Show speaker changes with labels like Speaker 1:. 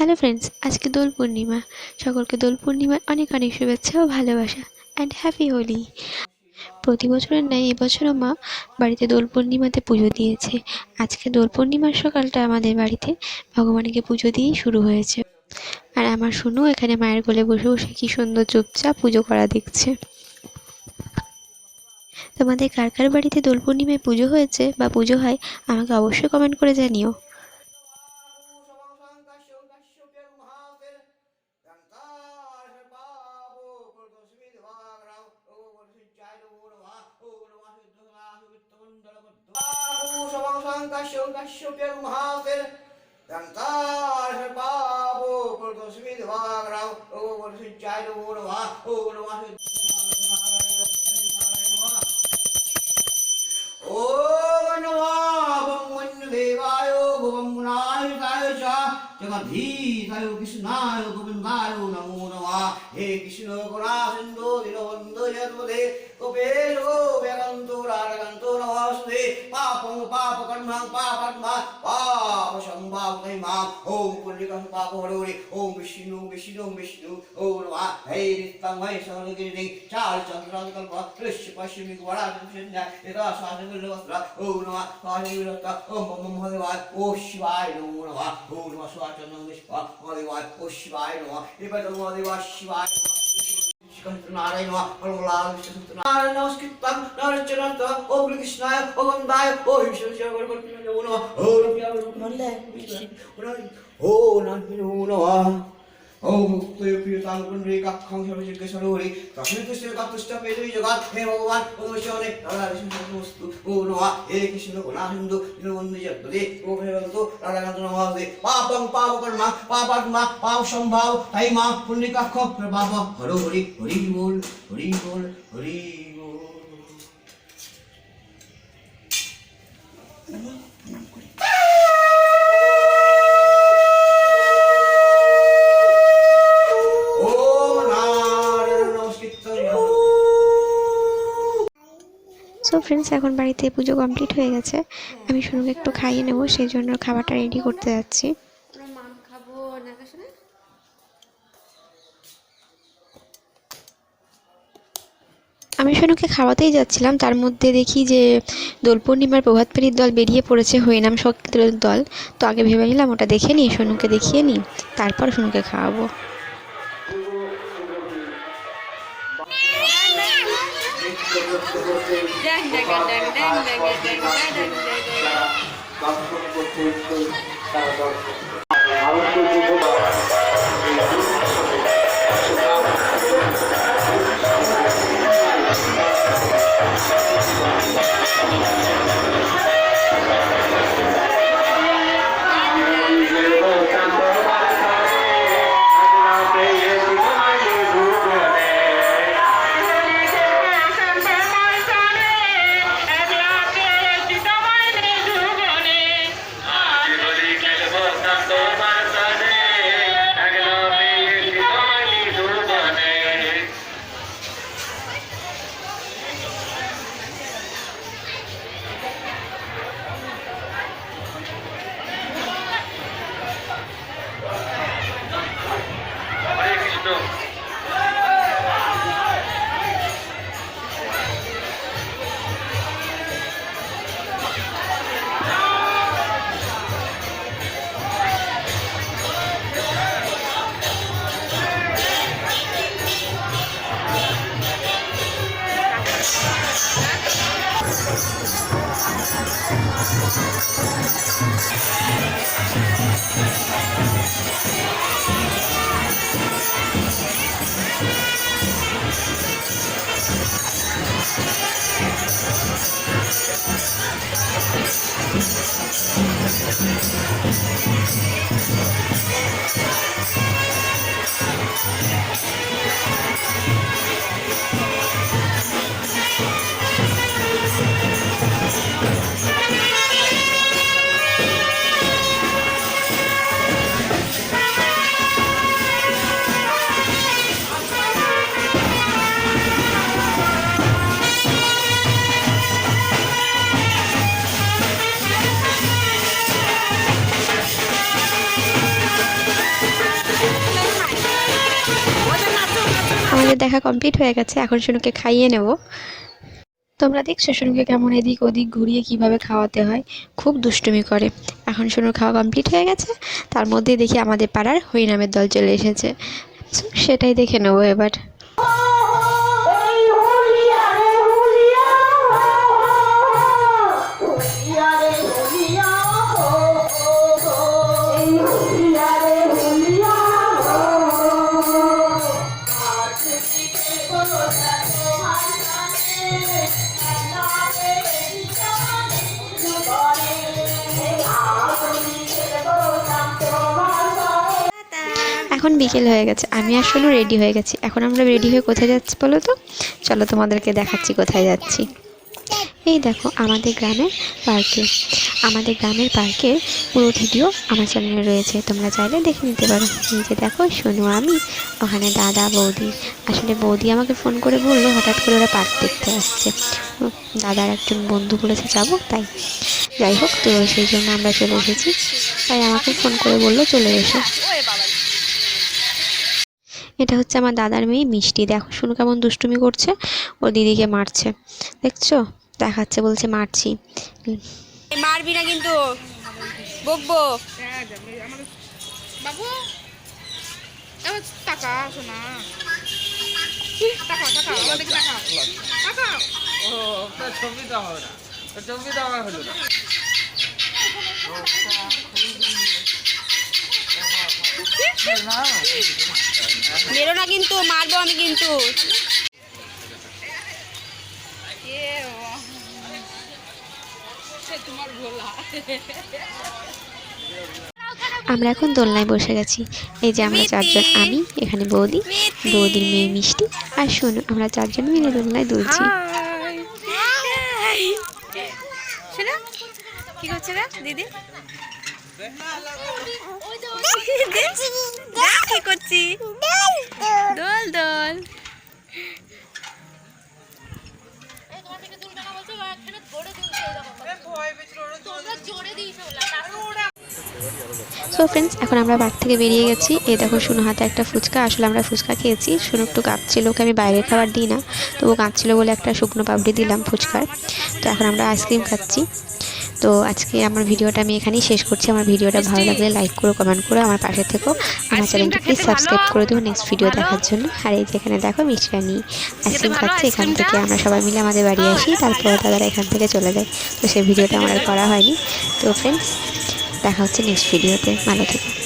Speaker 1: Hello friends, আজকে দোল পূর্ণিমা। সকলকে দোল পূর্ণিমার অনেক অনেক শুভেচ্ছা ও ভালোবাসা অ্যান্ড হ্যাপি হোলি প্রতি বছরের ন্যায় এবছরও মা বাড়িতে দোল পূর্ণিমাতে পুজো দিয়েছে। আজকে দোল পূর্ণিমার সকালটা আমাদের বাড়িতে ভগবানকে পুজো দিয়েই শুরু হয়েছে। আর আমার শুনু এখানে মায়ের কোলে বসে বসে কী সুন্দর চুপচাপ পুজো করা দেখছে। তোমাদের কার কার বাড়িতে দোল পূর্ণিমায় পুজো হয়েছে বা পুজো হয়, আমাকে অবশ্যই কমেন্ট করে জানিও।
Speaker 2: Tankasyon kasyopyar mahakir Tantar babu Kurkusumin vagrav Kurkusumin chaydu vurva Kurkusumin ধীতায় কৃষ্ণায় গোবিন্দায় নমো নমা। হে কৃষ্ণ করা সিন্ধু দীনবন্ধ জন্মদে কপেশ বেদান্ত রাগান্ত নমস্তে। পাপং পাপ কর্মাং পাপাত্মা, পাপ সম্ভাব মাম ওম পুল্লিকং পাপ হরে ওম বিষ্ণু বিষ্ণু বিষ্ণু, ও নমা। হে রিত্তং হে সহলগিরি চার চন্দ্রান্তকল কৃষ্ণ, পশ্চিমী, গোড়া বিষ্ণু এটা শাসনগুলো বস্ত্র, ও নমা। শাসনগুলো ওম মম হরে ও শিবায় নমো নমা। ও নমা। शिवाय शिवाय नारायण नारायण नमस्कृतं नरचनंत ओम कृष्णाय ओम बाय ओ विष्णु ओ नमः ওম মুক্তয় প্রিয়তাং পুণ্ডরী কাক্ষং সর্বযজ্ঞ সরোহরি তখন কৃষ্ণ কাতুষ্ট পেদুই জগৎ হে ভগবান ওদোষণে রাধা কৃষ্ণ বস্তু, ও নোয়া হে কৃষ্ণ কোনা হিন্দু দীনবন্ধু জগদে ও ভগবন্ত রাধাকান্ত নমস্তে পাপং পাপ কর্মা পাপাত্মা, পাপ সম্ভাব, তাই মা পুণ্ডিকাক্ষ প্রভাব। হরো হরি হরি বল হরি বল,
Speaker 1: হরি ফ্রেন্ডস এখন বাড়িতে পুজো কমপ্লিট হয়ে গেছে। আমি শুনুকে একটু খাইয়ে নেব সেই জন্য খাবারটা রেডি করতে যাচ্ছি। আমি সোনুকে খাওয়াতেই যাচ্ছিলাম তার মধ্যে দেখি যে দোল পূর্ণিমার প্রভাত ফেরির দল বেরিয়ে পড়েছে হরিনাম শক্তির দল। তো আগে ভেবে নিলাম ওটা দেখে নিই সোনুকে দেখিয়ে নিই তারপর সোনুকে খাওয়াবো।
Speaker 3: দর্শন করতে ইচ্ছুক
Speaker 4: তারা দর্শন ভারতীয় যুবরা go.
Speaker 1: আমাদের দেখা কমপ্লিট হয়ে গেছে। এখন শুনুকে খাইয়ে নেব। তোমরা দেখছ শুনুকে কেমন এদিক ওদিক ঘুরিয়ে কীভাবে খাওয়াতে হয়। খুব দুষ্টুমি করে। এখন শুনুর খাওয়া কমপ্লিট হয়ে গেছে। তার মধ্যেই দেখি আমাদের পাড়ার হরিনামের দল চলে এসেছে। সেটাই দেখে নেব এবার। এখন বিকেল হয়ে গেছে। আমি আসলে রেডি হয়ে গেছি। এখন আমরা রেডি হয়ে কোথায় যাচ্ছি বলো তো? চলো তোমাদেরকে দেখাচ্ছি কোথায় যাচ্ছি। এই দেখো আমাদের গ্রামের পার্কে। আমাদের গ্রামের পার্কের পুরো ভিডিও আমার চ্যানেলে রয়েছে। তোমরা চাইলে দেখে নিতে পারো। এই যে দেখো শোনো আমি, ওখানে দাদা, বৌদি। আসলে বৌদি আমাকে ফোন করে বলল, হঠাৎ করে ওরা পার্ক দেখতে আসছে। দাদার একজন বন্ধু বলেছে যাব, তাই। যাই হোক, তো সেই জন্য আমরা চলে এসেছি। তাই আমাকে ফোন করে বলল, চলে এসো। এটা হচ্ছে আমার দাদার মেয়ে মিষ্টি। দেখো শুনো কেমন দুষ্টুমি করছে। ও দিদিকে মারছে। দেখছ? দেখাচ্ছে বলছে মারছি।
Speaker 3: মারবি না কিন্তু। বকবো।
Speaker 4: বাবু টাকা শোনা টাকা টাকা আমার দিকে টাকা। টাকা।
Speaker 5: ও তা ছবি দেওয়া হবে না। ছবি দেওয়া হলো না।
Speaker 3: মেরো না কিন্তু মারবো আমি কিন্তু।
Speaker 1: আমরা এখন দোলনায় বসে গেছি। এই যে আমরা চারজন আমি এখানে বৌদি বৌদির মেয়ে মিষ্টি। আর শোনো আমরা চারজন মিলে দোলনায় দুলছি।
Speaker 3: হাই। কি করছে রে দিদি? দেখ, দেখ কি করছি? দোল দোল।
Speaker 1: সো ফ্রেন্ডস এখন আমরা বাড়ি থেকে বেরিয়ে গেছি। এই দেখো শুনো হাতে একটা ফুচকা। আসলে আমরা ফুচকা খেয়েছি। শুনো একটু কাঁদছিল, ওকে আমি বাইরের খাবার দিই না। তো ও কাঁদছিল বলে একটা শুকনো পাপড়ি দিলাম ফুচকার। তো এখন আমরা আইসক্রিম খাচ্ছি। তো আজকে আমার ভিডিওটা আমি এখানেই শেষ করছি। আমার ভিডিওটা ভালো লাগলে লাইক করো কমেন্ট করো আমার পাশে থেকো। আমার চ্যানেলটা প্লিজ সাবস্ক্রাইব করে দেবো নেক্সট ভিডিও দেখার জন্য। আর এই যে এখানে দেখো মিষ্টানি আইসক্রিম খাচ্ছে। এখান থেকে আমরা সবাই মিলে আমাদের বাড়ি আসি। তারপর তারা এখান থেকে চলে যায়। তো সেই ভিডিওটা আমার করা হয়নি। তো ফ্রেন্ডস দেখা হচ্ছে নেক্সট ভিডিওতে ভালো থেকো।